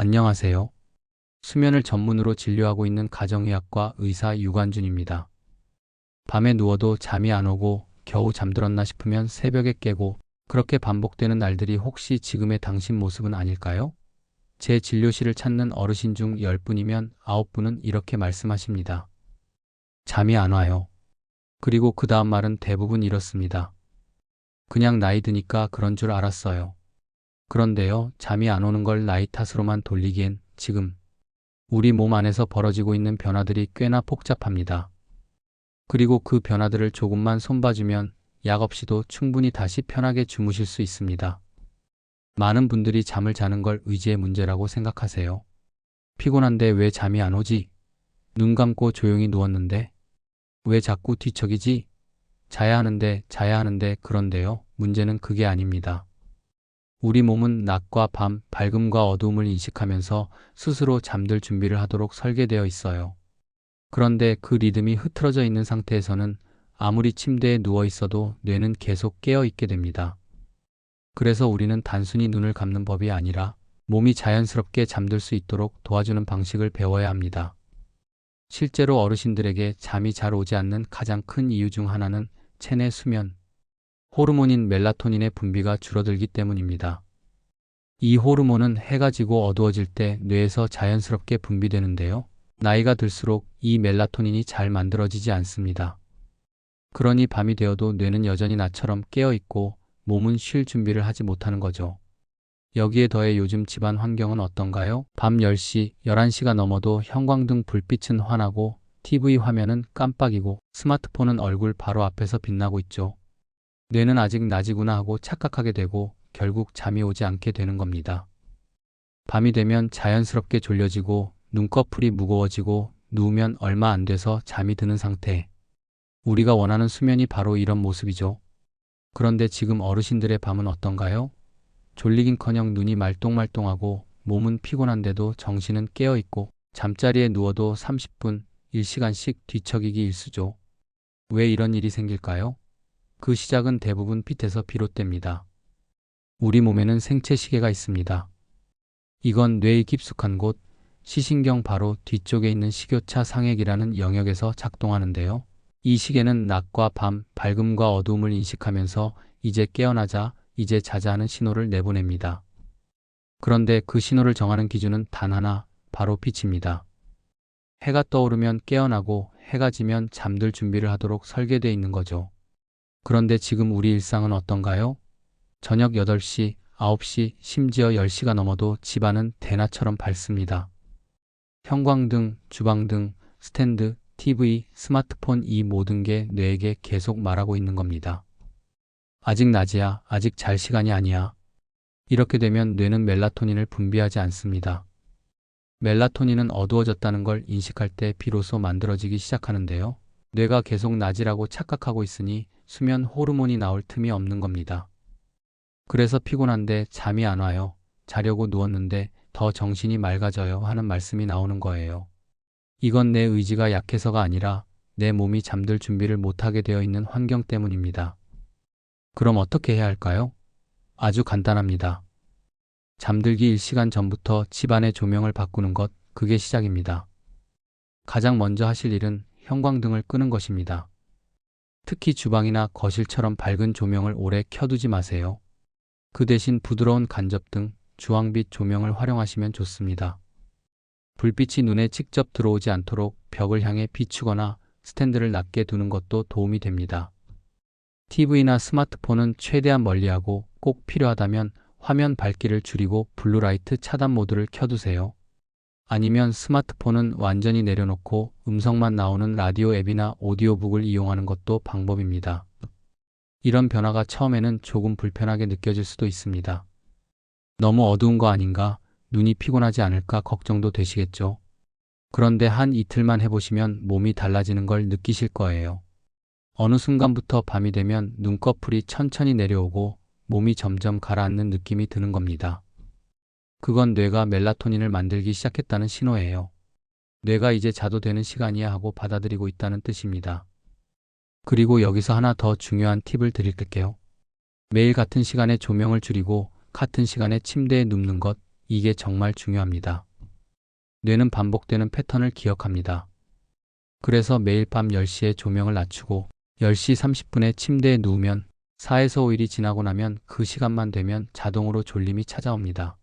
안녕하세요. 수면을 전문으로 진료하고 있는 가정의학과 의사 유관준입니다. 밤에 누워도 잠이 안 오고 겨우 잠들었나 싶으면 새벽에 깨고 그렇게 반복되는 날들이 혹시 지금의 당신 모습은 아닐까요? 제 진료실을 찾는 어르신 중 10분이면 9분은 이렇게 말씀하십니다. 잠이 안 와요. 그리고 그 다음 말은 대부분 이렇습니다. 그냥 나이 드니까 그런 줄 알았어요. 그런데요, 잠이 안 오는 걸 나이 탓으로만 돌리기엔 지금 우리 몸 안에서 벌어지고 있는 변화들이 꽤나 복잡합니다. 그리고 그 변화들을 조금만 손봐주면 약 없이도 충분히 다시 편하게 주무실 수 있습니다. 많은 분들이 잠을 자는 걸 의지의 문제라고 생각하세요. 피곤한데 왜 잠이 안 오지? 눈 감고 조용히 누웠는데? 왜 자꾸 뒤척이지? 자야 하는데, 자야 하는데, 그런데요. 문제는 그게 아닙니다. 우리 몸은 낮과 밤, 밝음과 어두움을 인식하면서 스스로 잠들 준비를 하도록 설계되어 있어요. 그런데 그 리듬이 흐트러져 있는 상태에서는 아무리 침대에 누워 있어도 뇌는 계속 깨어 있게 됩니다. 그래서 우리는 단순히 눈을 감는 법이 아니라 몸이 자연스럽게 잠들 수 있도록 도와주는 방식을 배워야 합니다. 실제로 어르신들에게 잠이 잘 오지 않는 가장 큰 이유 중 하나는 체내 수면, 호르몬인 멜라토닌의 분비가 줄어들기 때문입니다. 이 호르몬은 해가 지고 어두워질 때 뇌에서 자연스럽게 분비되는데요. 나이가 들수록 이 멜라토닌이 잘 만들어지지 않습니다. 그러니 밤이 되어도 뇌는 여전히 나처럼 깨어 있고 몸은 쉴 준비를 하지 못하는 거죠. 여기에 더해 요즘 집안 환경은 어떤가요? 밤 10시, 11시가 넘어도 형광등 불빛은 환하고 TV 화면은 깜빡이고 스마트폰은 얼굴 바로 앞에서 빛나고 있죠. 뇌는 아직 낮이구나 하고 착각하게 되고 결국 잠이 오지 않게 되는 겁니다. 밤이 되면 자연스럽게 졸려지고 눈꺼풀이 무거워지고 누우면 얼마 안 돼서 잠이 드는 상태. 우리가 원하는 수면이 바로 이런 모습이죠. 그런데 지금 어르신들의 밤은 어떤가요? 졸리긴커녕 눈이 말똥말똥하고 몸은 피곤한데도 정신은 깨어있고 잠자리에 누워도 30분, 1시간씩 뒤척이기 일수죠. 왜 이런 일이 생길까요? 그 시작은 대부분 pit에서 비롯됩니다. 우리 몸에는 생체 시계가 있습니다. 이건 뇌의 깊숙한 곳, 시신경 바로 뒤쪽에 있는 식교차 상액이라는 영역에서 작동하는데요. 이 시계는 낮과 밤, 밝음과 어두움을 인식하면서 이제 깨어나자, 이제 자자 하는 신호를 내보냅니다. 그런데 그 신호를 정하는 기준은 단 하나, 바로 빛입니다. 해가 떠오르면 깨어나고 해가 지면 잠들 준비를 하도록 설계되어 있는 거죠. 그런데 지금 우리 일상은 어떤가요? 저녁 8시, 9시, 심지어 10시가 넘어도 집안은 대낮처럼 밝습니다. 형광등, 주방등, 스탠드, TV, 스마트폰 이 모든 게 뇌에게 계속 말하고 있는 겁니다. 아직 낮이야, 아직 잘 시간이 아니야. 이렇게 되면 뇌는 멜라토닌을 분비하지 않습니다. 멜라토닌은 어두워졌다는 걸 인식할 때 비로소 만들어지기 시작하는데요. 뇌가 계속 낮이라고 착각하고 있으니 수면 호르몬이 나올 틈이 없는 겁니다. 그래서 피곤한데 잠이 안 와요. 자려고 누웠는데 더 정신이 맑아져요 하는 말씀이 나오는 거예요. 이건 내 의지가 약해서가 아니라 내 몸이 잠들 준비를 못하게 되어 있는 환경 때문입니다. 그럼 어떻게 해야 할까요? 아주 간단합니다. 잠들기 1시간 전부터 집안의 조명을 바꾸는 것, 그게 시작입니다. 가장 먼저 하실 일은 형광등을 끄는 것입니다. 특히 주방이나 거실처럼 밝은 조명을 오래 켜두지 마세요. 그 대신 부드러운 간접등, 주황빛 조명을 활용하시면 좋습니다. 불빛이 눈에 직접 들어오지 않도록 벽을 향해 비추거나 스탠드를 낮게 두는 것도 도움이 됩니다. TV나 스마트폰은 최대한 멀리하고 꼭 필요하다면 화면 밝기를 줄이고 블루라이트 차단 모드를 켜두세요. 아니면 스마트폰은 완전히 내려놓고 음성만 나오는 라디오 앱이나 오디오북을 이용하는 것도 방법입니다. 이런 변화가 처음에는 조금 불편하게 느껴질 수도 있습니다. 너무 어두운 거 아닌가, 눈이 피곤하지 않을까 걱정도 되시겠죠. 그런데 한 이틀만 해보시면 몸이 달라지는 걸 느끼실 거예요. 어느 순간부터 밤이 되면 눈꺼풀이 천천히 내려오고 몸이 점점 가라앉는 느낌이 드는 겁니다. 그건 뇌가 멜라토닌을 만들기 시작했다는 신호예요. 뇌가 이제 자도 되는 시간이야 하고 받아들이고 있다는 뜻입니다. 그리고 여기서 하나 더 중요한 팁을 드릴게요. 매일 같은 시간에 조명을 줄이고 같은 시간에 침대에 눕는 것, 이게 정말 중요합니다. 뇌는 반복되는 패턴을 기억합니다. 그래서 매일 밤 10시에 조명을 낮추고 10시 30분에 침대에 누우면 4에서 5일이 지나고 나면 그 시간만 되면 자동으로 졸림이 찾아옵니다.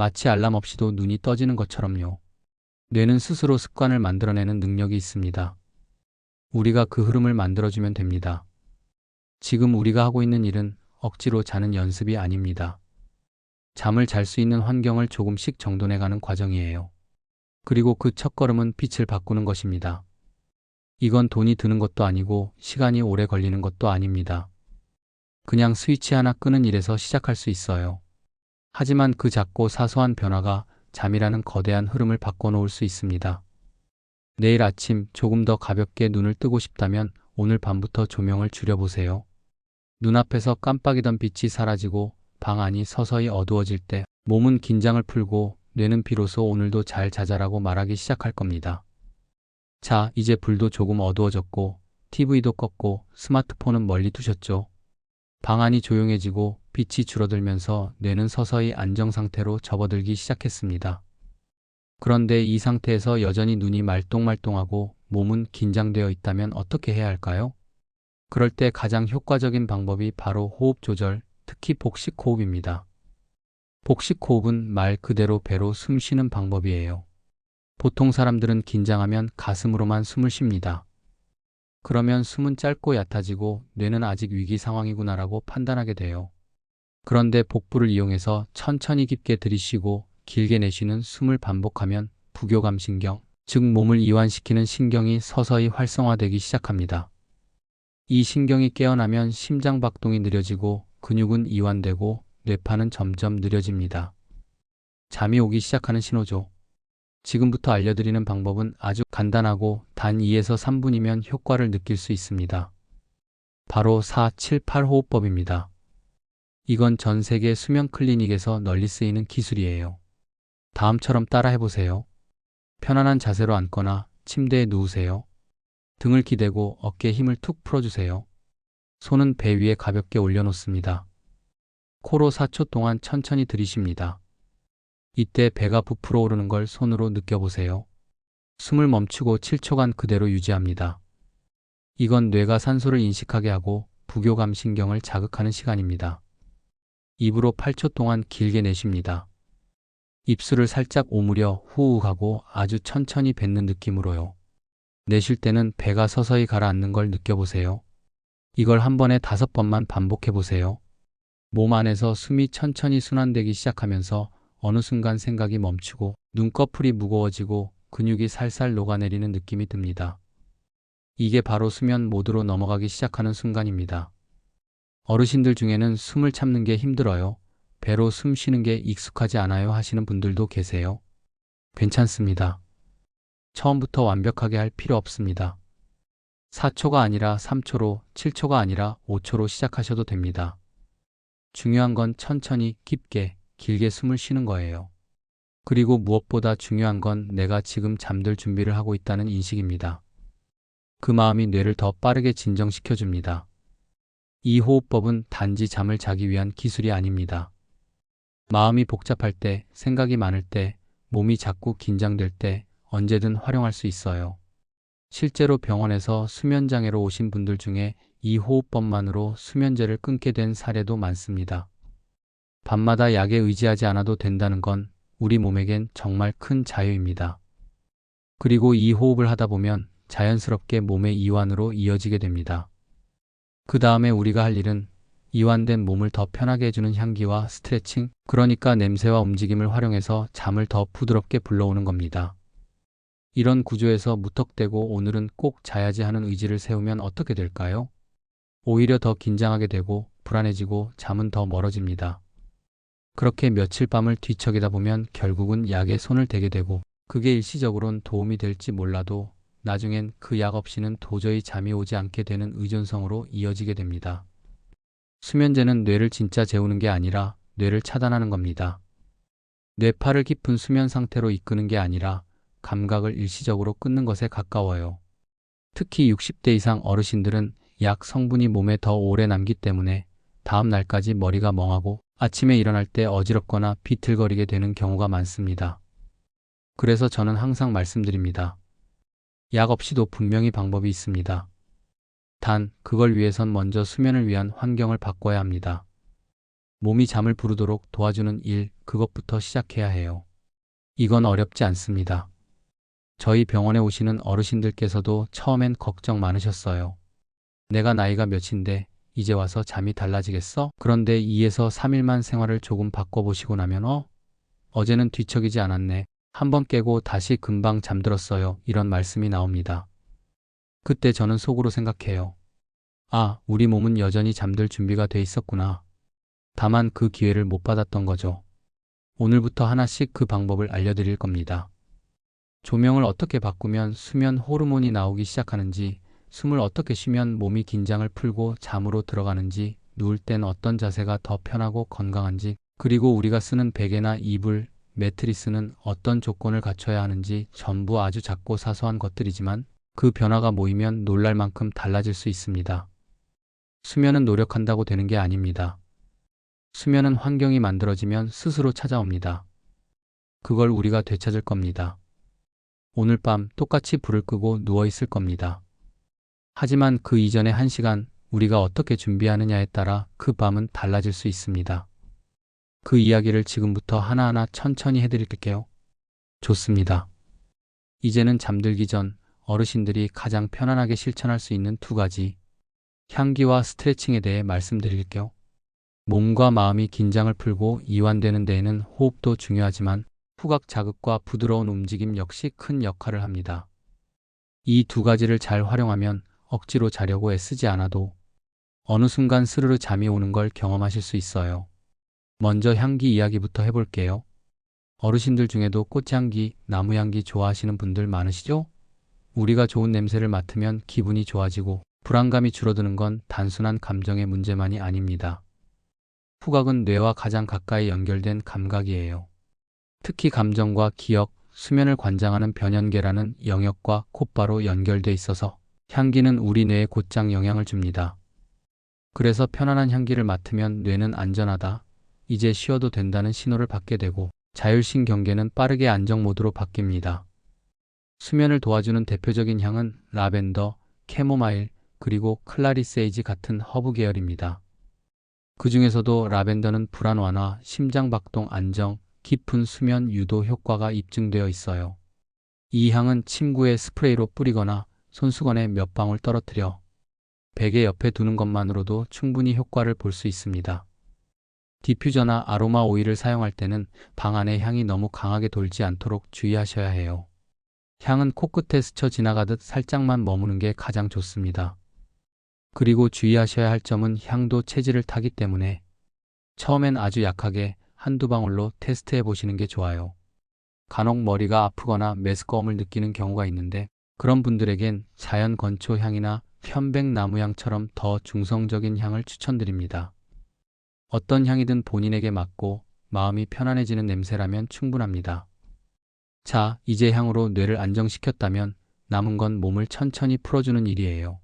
마치 알람 없이도 눈이 떠지는 것처럼요. 뇌는 스스로 습관을 만들어내는 능력이 있습니다. 우리가 그 흐름을 만들어주면 됩니다. 지금 우리가 하고 있는 일은 억지로 자는 연습이 아닙니다. 잠을 잘 수 있는 환경을 조금씩 정돈해가는 과정이에요. 그리고 그 첫걸음은 빛을 바꾸는 것입니다. 이건 돈이 드는 것도 아니고 시간이 오래 걸리는 것도 아닙니다. 그냥 스위치 하나 끄는 일에서 시작할 수 있어요. 하지만 그 작고 사소한 변화가 잠이라는 거대한 흐름을 바꿔놓을 수 있습니다. 내일 아침 조금 더 가볍게 눈을 뜨고 싶다면 오늘 밤부터 조명을 줄여보세요. 눈앞에서 깜빡이던 빛이 사라지고 방 안이 서서히 어두워질 때 몸은 긴장을 풀고 뇌는 비로소 오늘도 잘 자자라고 말하기 시작할 겁니다. 자, 이제 불도 조금 어두워졌고 TV도 껐고 스마트폰은 멀리 두셨죠? 방 안이 조용해지고 빛이 줄어들면서 뇌는 서서히 안정 상태로 접어들기 시작했습니다. 그런데 이 상태에서 여전히 눈이 말똥말똥하고 몸은 긴장되어 있다면 어떻게 해야 할까요? 그럴 때 가장 효과적인 방법이 바로 호흡 조절, 특히 복식 호흡입니다. 복식 호흡은 말 그대로 배로 숨 쉬는 방법이에요. 보통 사람들은 긴장하면 가슴으로만 숨을 쉽니다. 그러면 숨은 짧고 얕아지고 뇌는 아직 위기 상황이구나라고 판단하게 돼요. 그런데 복부를 이용해서 천천히 깊게 들이쉬고 길게 내쉬는 숨을 반복하면 부교감 신경, 즉 몸을 이완시키는 신경이 서서히 활성화되기 시작합니다. 이 신경이 깨어나면 심장 박동이 느려지고 근육은 이완되고 뇌파는 점점 느려집니다. 잠이 오기 시작하는 신호죠. 지금부터 알려드리는 방법은 아주 간단하고 단 2에서 3분이면 효과를 느낄 수 있습니다. 바로 4, 7, 8 호흡법입니다. 이건 전 세계 수면 클리닉에서 널리 쓰이는 기술이에요. 다음처럼 따라 해보세요. 편안한 자세로 앉거나 침대에 누우세요. 등을 기대고 어깨에 힘을 툭 풀어주세요. 손은 배 위에 가볍게 올려놓습니다. 코로 4초 동안 천천히 들이쉽니다. 이때 배가 부풀어 오르는 걸 손으로 느껴보세요. 숨을 멈추고 7초간 그대로 유지합니다. 이건 뇌가 산소를 인식하게 하고 부교감 신경을 자극하는 시간입니다. 입으로 8초 동안 길게 내쉽니다. 입술을 살짝 오므려 후욱하고 아주 천천히 뱉는 느낌으로요. 내쉴 때는 배가 서서히 가라앉는 걸 느껴보세요. 이걸 한 번에 다섯 번만 반복해 보세요. 몸 안에서 숨이 천천히 순환되기 시작하면서 어느 순간 생각이 멈추고 눈꺼풀이 무거워지고 근육이 살살 녹아내리는 느낌이 듭니다. 이게 바로 수면 모드로 넘어가기 시작하는 순간입니다. 어르신들 중에는 숨을 참는 게 힘들어요. 배로 숨 쉬는 게 익숙하지 않아요 하시는 분들도 계세요. 괜찮습니다. 처음부터 완벽하게 할 필요 없습니다. 4초가 아니라 3초로, 7초가 아니라 5초로 시작하셔도 됩니다. 중요한 건 천천히, 깊게, 길게 숨을 쉬는 거예요. 그리고 무엇보다 중요한 건 내가 지금 잠들 준비를 하고 있다는 인식입니다. 그 마음이 뇌를 더 빠르게 진정시켜 줍니다. 이 호흡법은 단지 잠을 자기 위한 기술이 아닙니다. 마음이 복잡할 때, 생각이 많을 때, 몸이 자꾸 긴장될 때 언제든 활용할 수 있어요. 실제로 병원에서 수면장애로 오신 분들 중에 이 호흡법만으로 수면제를 끊게 된 사례도 많습니다. 밤마다 약에 의지하지 않아도 된다는 건 우리 몸에겐 정말 큰 자유입니다. 그리고 이 호흡을 하다 보면 자연스럽게 몸의 이완으로 이어지게 됩니다. 그 다음에 우리가 할 일은 이완된 몸을 더 편하게 해주는 향기와 스트레칭, 그러니까 냄새와 움직임을 활용해서 잠을 더 부드럽게 불러오는 겁니다. 이런 구조에서 무턱대고 오늘은 꼭 자야지 하는 의지를 세우면 어떻게 될까요? 오히려 더 긴장하게 되고 불안해지고 잠은 더 멀어집니다. 그렇게 며칠 밤을 뒤척이다 보면 결국은 약에 손을 대게 되고 그게 일시적으론 도움이 될지 몰라도 나중엔 그 약 없이는 도저히 잠이 오지 않게 되는 의존성으로 이어지게 됩니다. 수면제는 뇌를 진짜 재우는 게 아니라 뇌를 차단하는 겁니다. 뇌파를 깊은 수면 상태로 이끄는 게 아니라 감각을 일시적으로 끊는 것에 가까워요. 특히 60대 이상 어르신들은 약 성분이 몸에 더 오래 남기 때문에 다음 날까지 머리가 멍하고 아침에 일어날 때 어지럽거나 비틀거리게 되는 경우가 많습니다. 그래서 저는 항상 말씀드립니다. 약 없이도 분명히 방법이 있습니다. 단, 그걸 위해선 먼저 수면을 위한 환경을 바꿔야 합니다. 몸이 잠을 부르도록 도와주는 일, 그것부터 시작해야 해요. 이건 어렵지 않습니다. 저희 병원에 오시는 어르신들께서도 처음엔 걱정 많으셨어요. 내가 나이가 몇인데 이제 와서 잠이 달라지겠어? 그런데 2에서 3일만 생활을 조금 바꿔보시고 나면 어? 어제는 뒤척이지 않았네. 한 번 깨고 다시 금방 잠들었어요. 이런 말씀이 나옵니다. 그때 저는 속으로 생각해요. 아, 우리 몸은 여전히 잠들 준비가 돼 있었구나. 다만 그 기회를 못 받았던 거죠. 오늘부터 하나씩 그 방법을 알려드릴 겁니다. 조명을 어떻게 바꾸면 수면 호르몬이 나오기 시작하는지, 숨을 어떻게 쉬면 몸이 긴장을 풀고 잠으로 들어가는지, 누울 땐 어떤 자세가 더 편하고 건강한지, 그리고 우리가 쓰는 베개나 이불, 매트리스는 어떤 조건을 갖춰야 하는지 전부 아주 작고 사소한 것들이지만 그 변화가 모이면 놀랄 만큼 달라질 수 있습니다. 수면은 노력한다고 되는 게 아닙니다. 수면은 환경이 만들어지면 스스로 찾아옵니다. 그걸 우리가 되찾을 겁니다. 오늘 밤 똑같이 불을 끄고 누워 있을 겁니다. 하지만 그 이전에 한 시간 우리가 어떻게 준비하느냐에 따라 그 밤은 달라질 수 있습니다. 그 이야기를 지금부터 하나하나 천천히 해드릴게요. 좋습니다. 이제는 잠들기 전 어르신들이 가장 편안하게 실천할 수 있는 두 가지 향기와 스트레칭에 대해 말씀드릴게요. 몸과 마음이 긴장을 풀고 이완되는 데에는 호흡도 중요하지만 후각 자극과 부드러운 움직임 역시 큰 역할을 합니다. 이 두 가지를 잘 활용하면 억지로 자려고 애쓰지 않아도 어느 순간 스르르 잠이 오는 걸 경험하실 수 있어요. 먼저 향기 이야기부터 해볼게요. 어르신들 중에도 꽃향기, 나무향기 좋아하시는 분들 많으시죠? 우리가 좋은 냄새를 맡으면 기분이 좋아지고 불안감이 줄어드는 건 단순한 감정의 문제만이 아닙니다. 후각은 뇌와 가장 가까이 연결된 감각이에요. 특히 감정과 기억, 수면을 관장하는 변연계라는 영역과 곧바로 연결돼 있어서 향기는 우리 뇌에 곧장 영향을 줍니다. 그래서 편안한 향기를 맡으면 뇌는 안전하다, 이제 쉬어도 된다는 신호를 받게 되고 자율신 경계는 빠르게 안정 모드로 바뀝니다. 수면을 도와주는 대표적인 향은 라벤더, 캐모마일, 그리고 클라리세이지 같은 허브 계열입니다. 그 중에서도 라벤더는 불안 완화, 심장 박동 안정, 깊은 수면 유도 효과가 입증되어 있어요. 이 향은 침구에 스프레이로 뿌리거나 손수건에 몇 방울 떨어뜨려 베개 옆에 두는 것만으로도 충분히 효과를 볼 수 있습니다. 디퓨저나 아로마 오일을 사용할 때는 방 안에 향이 너무 강하게 돌지 않도록 주의하셔야 해요. 향은 코끝에 스쳐 지나가듯 살짝만 머무는 게 가장 좋습니다. 그리고 주의하셔야 할 점은 향도 체질을 타기 때문에 처음엔 아주 약하게 한두 방울로 테스트해 보시는 게 좋아요. 간혹 머리가 아프거나 메스꺼움을 느끼는 경우가 있는데 그런 분들에겐 자연 건초 향이나 편백나무 향처럼 더 중성적인 향을 추천드립니다. 어떤 향이든 본인에게 맞고 마음이 편안해지는 냄새라면 충분합니다. 자, 이제 향으로 뇌를 안정시켰다면 남은 건 몸을 천천히 풀어주는 일이에요.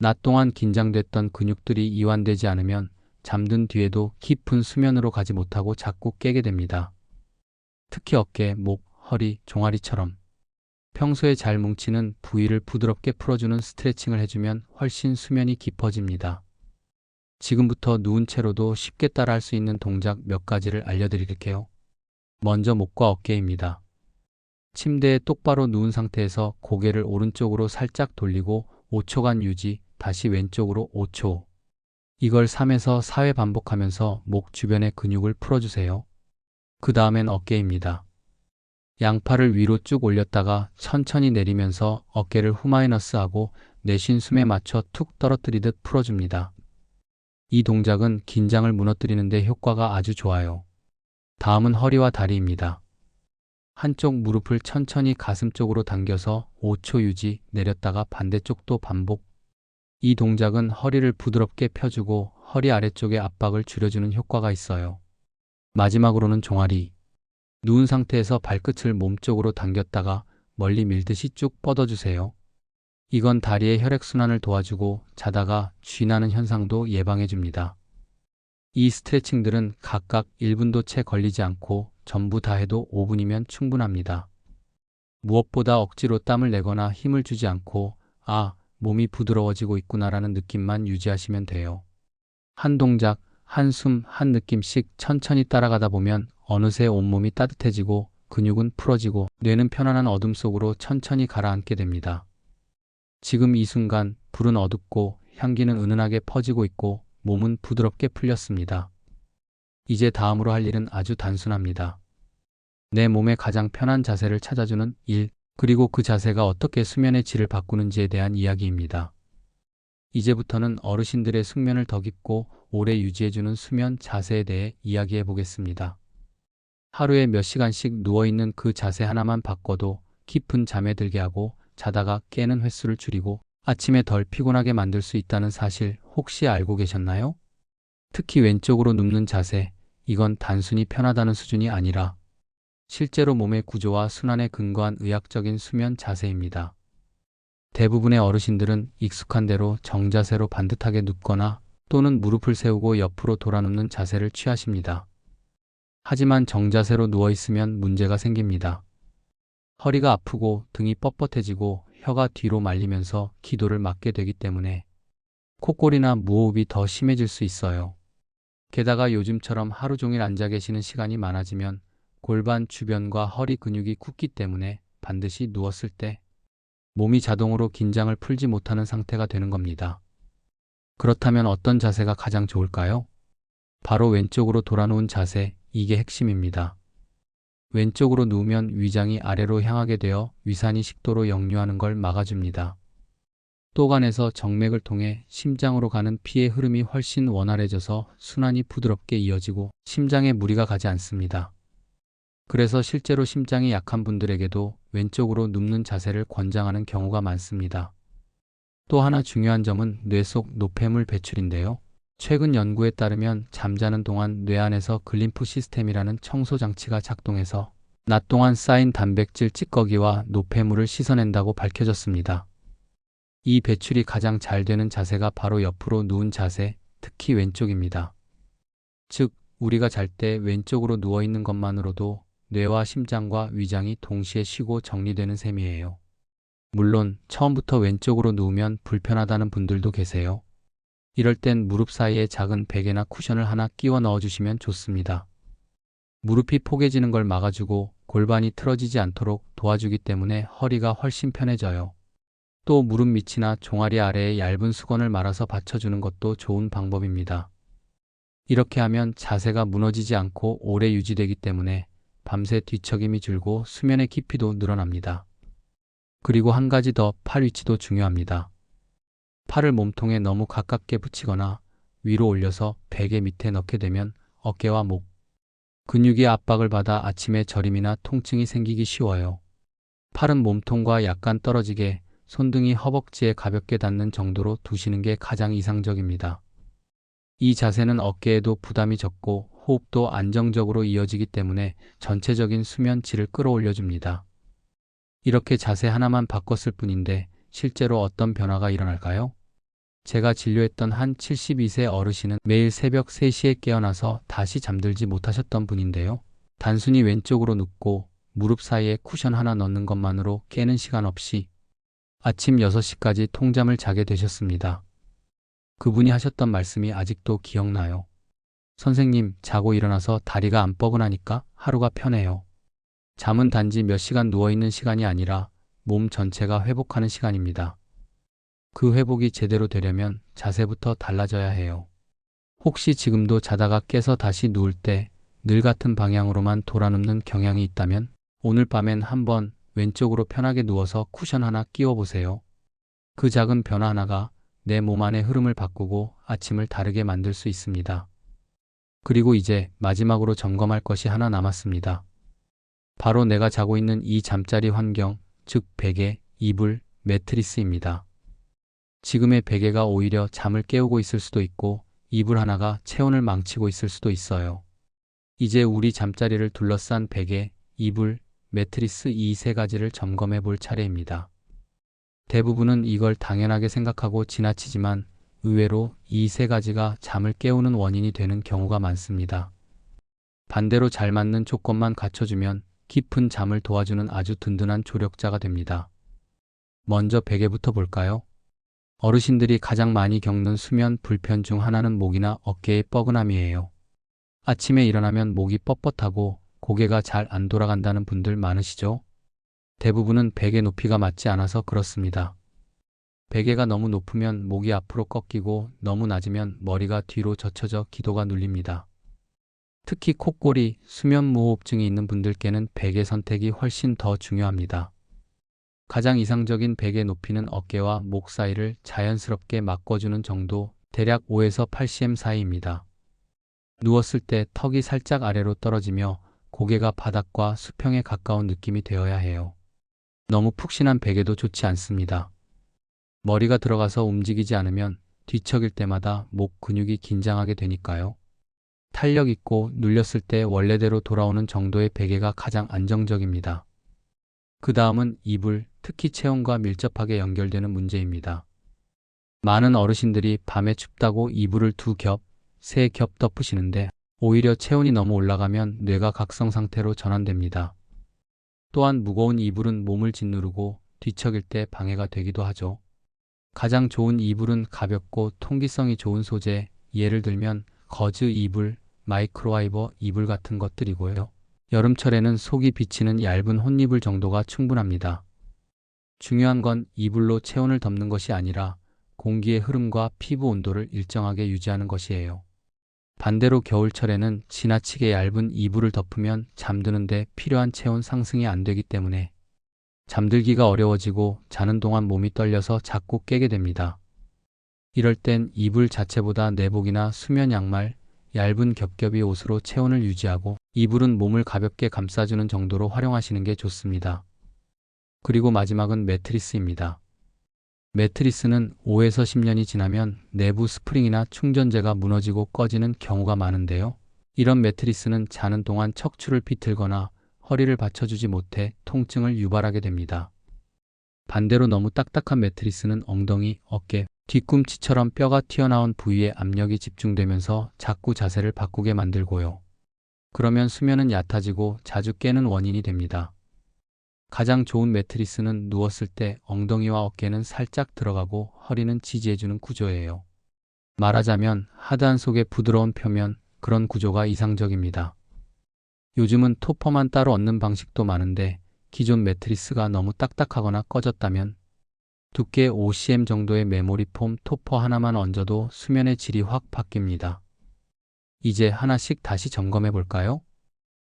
낮 동안 긴장됐던 근육들이 이완되지 않으면 잠든 뒤에도 깊은 수면으로 가지 못하고 자꾸 깨게 됩니다. 특히 어깨, 목, 허리, 종아리처럼 평소에 잘 뭉치는 부위를 부드럽게 풀어주는 스트레칭을 해주면 훨씬 수면이 깊어집니다. 지금부터 누운 채로도 쉽게 따라할 수 있는 동작 몇 가지를 알려드릴게요. 먼저 목과 어깨입니다. 침대에 똑바로 누운 상태에서 고개를 오른쪽으로 살짝 돌리고 5초간 유지, 다시 왼쪽으로 5초. 이걸 3에서 4회 반복하면서 목 주변의 근육을 풀어주세요. 그 다음엔 어깨입니다. 양팔을 위로 쭉 올렸다가 천천히 내리면서 어깨를 후마이너스하고 내쉰 숨에 맞춰 툭 떨어뜨리듯 풀어줍니다. 이 동작은 긴장을 무너뜨리는데 효과가 아주 좋아요. 다음은 허리와 다리입니다. 한쪽 무릎을 천천히 가슴 쪽으로 당겨서 5초 유지, 내렸다가 반대쪽도 반복. 이 동작은 허리를 부드럽게 펴주고 허리 아래쪽의 압박을 줄여주는 효과가 있어요. 마지막으로는 종아리. 누운 상태에서 발끝을 몸쪽으로 당겼다가 멀리 밀듯이 쭉 뻗어주세요. 이건 다리의 혈액순환을 도와주고 자다가 쥐나는 현상도 예방해줍니다. 이 스트레칭들은 각각 1분도 채 걸리지 않고 전부 다 해도 5분이면 충분합니다. 무엇보다 억지로 땀을 내거나 힘을 주지 않고 아, 몸이 부드러워지고 있구나라는 느낌만 유지하시면 돼요. 한 동작, 한 숨, 한 느낌씩 천천히 따라가다 보면 어느새 온몸이 따뜻해지고 근육은 풀어지고 뇌는 편안한 어둠 속으로 천천히 가라앉게 됩니다. 지금 이 순간 불은 어둡고 향기는 은은하게 퍼지고 있고 몸은 부드럽게 풀렸습니다. 이제 다음으로 할 일은 아주 단순합니다. 내 몸의 가장 편한 자세를 찾아주는 일, 그리고 그 자세가 어떻게 수면의 질을 바꾸는지에 대한 이야기입니다. 이제부터는 어르신들의 숙면을 더 깊고 오래 유지해주는 수면 자세에 대해 이야기해 보겠습니다. 하루에 몇 시간씩 누워있는 그 자세 하나만 바꿔도 깊은 잠에 들게 하고 자다가 깨는 횟수를 줄이고 아침에 덜 피곤하게 만들 수 있다는 사실 혹시 알고 계셨나요? 특히 왼쪽으로 눕는 자세, 이건 단순히 편하다는 수준이 아니라 실제로 몸의 구조와 순환에 근거한 의학적인 수면 자세입니다. 대부분의 어르신들은 익숙한 대로 정자세로 반듯하게 눕거나 또는 무릎을 세우고 옆으로 돌아 눕는 자세를 취하십니다. 하지만 정자세로 누워 있으면 문제가 생깁니다. 허리가 아프고 등이 뻣뻣해지고 혀가 뒤로 말리면서 기도를 막게 되기 때문에 콧골이나 무호흡이 더 심해질 수 있어요. 게다가 요즘처럼 하루 종일 앉아 계시는 시간이 많아지면 골반 주변과 허리 근육이 굳기 때문에 반드시 누웠을 때 몸이 자동으로 긴장을 풀지 못하는 상태가 되는 겁니다. 그렇다면 어떤 자세가 가장 좋을까요? 바로 왼쪽으로 돌아놓은 자세, 이게 핵심입니다. 왼쪽으로 누우면 위장이 아래로 향하게 되어 위산이 식도로 역류하는 걸 막아줍니다. 또 간에서 정맥을 통해 심장으로 가는 피의 흐름이 훨씬 원활해져서 순환이 부드럽게 이어지고 심장에 무리가 가지 않습니다. 그래서 실제로 심장이 약한 분들에게도 왼쪽으로 눕는 자세를 권장하는 경우가 많습니다. 또 하나 중요한 점은 뇌 속 노폐물 배출인데요. 최근 연구에 따르면 잠자는 동안 뇌 안에서 글림프 시스템이라는 청소 장치가 작동해서 낮 동안 쌓인 단백질 찌꺼기와 노폐물을 씻어낸다고 밝혀졌습니다. 이 배출이 가장 잘 되는 자세가 바로 옆으로 누운 자세, 특히 왼쪽입니다. 즉, 우리가 잘 때 왼쪽으로 누워 있는 것만으로도 뇌와 심장과 위장이 동시에 쉬고 정리되는 셈이에요. 물론 처음부터 왼쪽으로 누우면 불편하다는 분들도 계세요. 이럴 땐 무릎 사이에 작은 베개나 쿠션을 하나 끼워 넣어주시면 좋습니다. 무릎이 포개지는 걸 막아주고 골반이 틀어지지 않도록 도와주기 때문에 허리가 훨씬 편해져요. 또 무릎 밑이나 종아리 아래에 얇은 수건을 말아서 받쳐주는 것도 좋은 방법입니다. 이렇게 하면 자세가 무너지지 않고 오래 유지되기 때문에 밤새 뒤척임이 줄고 수면의 깊이도 늘어납니다. 그리고 한 가지 더 팔 위치도 중요합니다. 팔을 몸통에 너무 가깝게 붙이거나 위로 올려서 베개 밑에 넣게 되면 어깨와 목, 근육이 압박을 받아 아침에 저림이나 통증이 생기기 쉬워요. 팔은 몸통과 약간 떨어지게 손등이 허벅지에 가볍게 닿는 정도로 두시는 게 가장 이상적입니다. 이 자세는 어깨에도 부담이 적고 호흡도 안정적으로 이어지기 때문에 전체적인 수면 질을 끌어올려줍니다. 이렇게 자세 하나만 바꿨을 뿐인데 실제로 어떤 변화가 일어날까요? 제가 진료했던 한 72세 어르신은 매일 새벽 3시에 깨어나서 다시 잠들지 못하셨던 분인데요. 단순히 왼쪽으로 눕고 무릎 사이에 쿠션 하나 넣는 것만으로 깨는 시간 없이 아침 6시까지 통잠을 자게 되셨습니다. 그분이 하셨던 말씀이 아직도 기억나요. 선생님, 자고 일어나서 다리가 안 뻐근하니까 하루가 편해요. 잠은 단지 몇 시간 누워있는 시간이 아니라 몸 전체가 회복하는 시간입니다. 그 회복이 제대로 되려면 자세부터 달라져야 해요. 혹시 지금도 자다가 깨서 다시 누울 때 늘 같은 방향으로만 돌아눕는 경향이 있다면 오늘 밤엔 한번 왼쪽으로 편하게 누워서 쿠션 하나 끼워 보세요. 그 작은 변화 하나가 내 몸 안의 흐름을 바꾸고 아침을 다르게 만들 수 있습니다. 그리고 이제 마지막으로 점검할 것이 하나 남았습니다. 바로 내가 자고 있는 이 잠자리 환경, 즉 베개, 이불, 매트리스입니다. 지금의 베개가 오히려 잠을 깨우고 있을 수도 있고 이불 하나가 체온을 망치고 있을 수도 있어요. 이제 우리 잠자리를 둘러싼 베개, 이불, 매트리스 이 세 가지를 점검해 볼 차례입니다. 대부분은 이걸 당연하게 생각하고 지나치지만 의외로 이 세 가지가 잠을 깨우는 원인이 되는 경우가 많습니다. 반대로 잘 맞는 조건만 갖춰주면 깊은 잠을 도와주는 아주 든든한 조력자가 됩니다. 먼저 베개부터 볼까요? 어르신들이 가장 많이 겪는 수면 불편 중 하나는 목이나 어깨의 뻐근함이에요. 아침에 일어나면 목이 뻣뻣하고 고개가 잘 안 돌아간다는 분들 많으시죠? 대부분은 베개 높이가 맞지 않아서 그렇습니다. 베개가 너무 높으면 목이 앞으로 꺾이고 너무 낮으면 머리가 뒤로 젖혀져 기도가 눌립니다. 특히 콧골이 수면 무호흡증이 있는 분들께는 베개 선택이 훨씬 더 중요합니다. 가장 이상적인 베개 높이는 어깨와 목 사이를 자연스럽게 막꿔주는 정도 대략 5에서 8cm 사이입니다. 누웠을 때 턱이 살짝 아래로 떨어지며 고개가 바닥과 수평에 가까운 느낌이 되어야 해요. 너무 푹신한 베개도 좋지 않습니다. 머리가 들어가서 움직이지 않으면 뒤척일 때마다 목 근육이 긴장하게 되니까요. 탄력 있고 눌렸을 때 원래대로 돌아오는 정도의 베개가 가장 안정적입니다. 그 다음은 이불, 특히 체온과 밀접하게 연결되는 문제입니다. 많은 어르신들이 밤에 춥다고 이불을 두 겹, 세 겹 덮으시는데 오히려 체온이 너무 올라가면 뇌가 각성 상태로 전환됩니다. 또한 무거운 이불은 몸을 짓누르고 뒤척일 때 방해가 되기도 하죠. 가장 좋은 이불은 가볍고 통기성이 좋은 소재, 예를 들면 거즈 이불, 마이크로와이버 이불 같은 것들이고요. 여름철에는 속이 비치는 얇은 혼이불 정도가 충분합니다. 중요한 건 이불로 체온을 덮는 것이 아니라 공기의 흐름과 피부 온도를 일정하게 유지하는 것이에요. 반대로 겨울철에는 지나치게 얇은 이불을 덮으면 잠드는데 필요한 체온 상승이 안 되기 때문에 잠들기가 어려워지고 자는 동안 몸이 떨려서 자꾸 깨게 됩니다. 이럴 땐 이불 자체보다 내복이나 수면 양말, 얇은 겹겹이 옷으로 체온을 유지하고 이불은 몸을 가볍게 감싸주는 정도로 활용하시는 게 좋습니다. 그리고 마지막은 매트리스입니다. 매트리스는 5에서 10년이 지나면 내부 스프링이나 충전재가 무너지고 꺼지는 경우가 많은데요. 이런 매트리스는 자는 동안 척추를 비틀거나 허리를 받쳐주지 못해 통증을 유발하게 됩니다. 반대로 너무 딱딱한 매트리스는 엉덩이, 어깨, 뒤꿈치처럼 뼈가 튀어나온 부위에 압력이 집중되면서 자꾸 자세를 바꾸게 만들고요. 그러면 수면은 얕아지고 자주 깨는 원인이 됩니다. 가장 좋은 매트리스는 누웠을 때 엉덩이와 어깨는 살짝 들어가고 허리는 지지해주는 구조예요. 말하자면 하드한 속의 부드러운 표면, 그런 구조가 이상적입니다. 요즘은 토퍼만 따로 얻는 방식도 많은데 기존 매트리스가 너무 딱딱하거나 꺼졌다면 두께 5cm 정도의 메모리 폼 토퍼 하나만 얹어도 수면의 질이 확 바뀝니다. 이제 하나씩 다시 점검해 볼까요?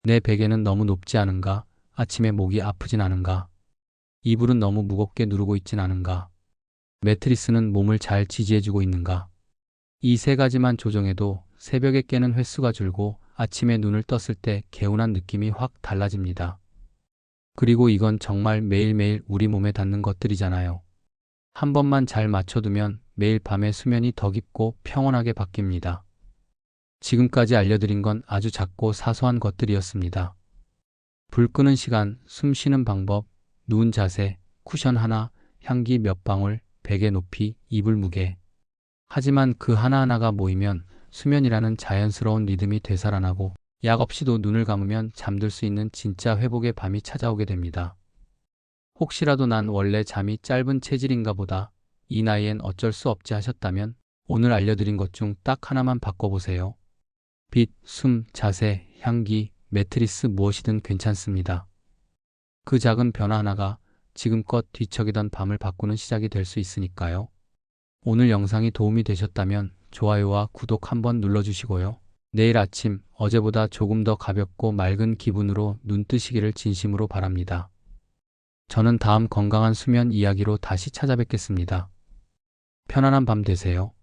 내 베개는 너무 높지 않은가? 아침에 목이 아프진 않은가? 이불은 너무 무겁게 누르고 있진 않은가? 매트리스는 몸을 잘 지지해주고 있는가? 이 세 가지만 조정해도 새벽에 깨는 횟수가 줄고 아침에 눈을 떴을 때 개운한 느낌이 확 달라집니다. 그리고 이건 정말 매일매일 우리 몸에 닿는 것들이잖아요. 한 번만 잘 맞춰두면 매일 밤에 수면이 더 깊고 평온하게 바뀝니다. 지금까지 알려드린 건 아주 작고 사소한 것들이었습니다. 불 끄는 시간, 숨 쉬는 방법, 누운 자세, 쿠션 하나, 향기 몇 방울, 베개 높이, 이불 무게. 하지만 그 하나하나가 모이면 수면이라는 자연스러운 리듬이 되살아나고 약 없이도 눈을 감으면 잠들 수 있는 진짜 회복의 밤이 찾아오게 됩니다. 혹시라도 난 원래 잠이 짧은 체질인가 보다 이 나이엔 어쩔 수 없지 하셨다면 오늘 알려드린 것 중 딱 하나만 바꿔보세요. 빛, 숨, 자세, 향기, 매트리스 무엇이든 괜찮습니다. 그 작은 변화 하나가 지금껏 뒤척이던 밤을 바꾸는 시작이 될 수 있으니까요. 오늘 영상이 도움이 되셨다면 좋아요와 구독 한번 눌러주시고요. 내일 아침 어제보다 조금 더 가볍고 맑은 기분으로 눈 뜨시기를 진심으로 바랍니다. 저는 다음 건강한 수면 이야기로 다시 찾아뵙겠습니다. 편안한 밤 되세요.